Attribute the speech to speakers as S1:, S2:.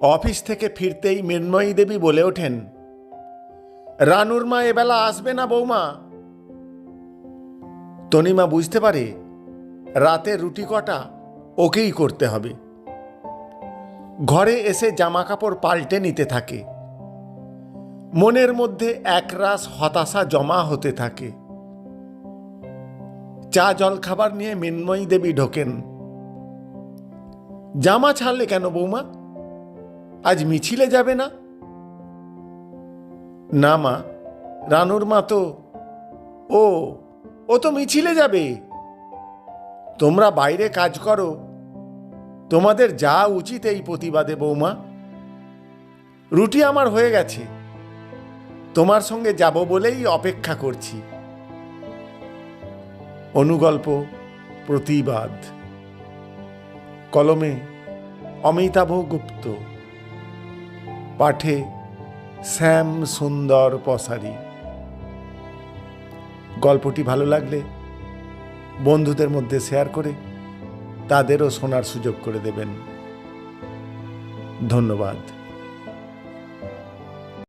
S1: Office থেকে ফিরতেই মৃন্ময়ী দেবী বলে ওঠেন, রানুর মা এবেলা আসবে না বৌমা? তনিমা বুঝতে পারে, রাতে রুটি কটা ওকেই করতে হবে। ঘরে এসে জামা কাপড় পাল্টে নিতে থাকে। মনের মধ্যে একরাশ হতাশা জমা হতে থাকে। চা জল খাবার নিয়ে মৃন্ময়ী দেবী ঢোকেন, জামা ছাড়লে কেন বৌমা? আজ মিছিলে যাবে না? না মা, রানুর মা তো, ও ও তো মিছিলে যাবে। তোমরা বাইরে কাজ করো। তোমাদের যা উচিত এই প্রতিবাদে বৌমা। রুটি আমার হয়ে গেছে। তোমার সঙ্গে যাব বলেই অপেক্ষা করছি। অনুগল্প, প্রতিবাদ। কলমে অমিতাভ গুপ্ত। পাঠে শ্যাম সুন্দর পসারি। গল্পটি ভালো লাগলে বন্ধুদের মধ্যে শেয়ার করে তাদেরও শোনার সুযোগ করে দেবেন। ধন্যবাদ।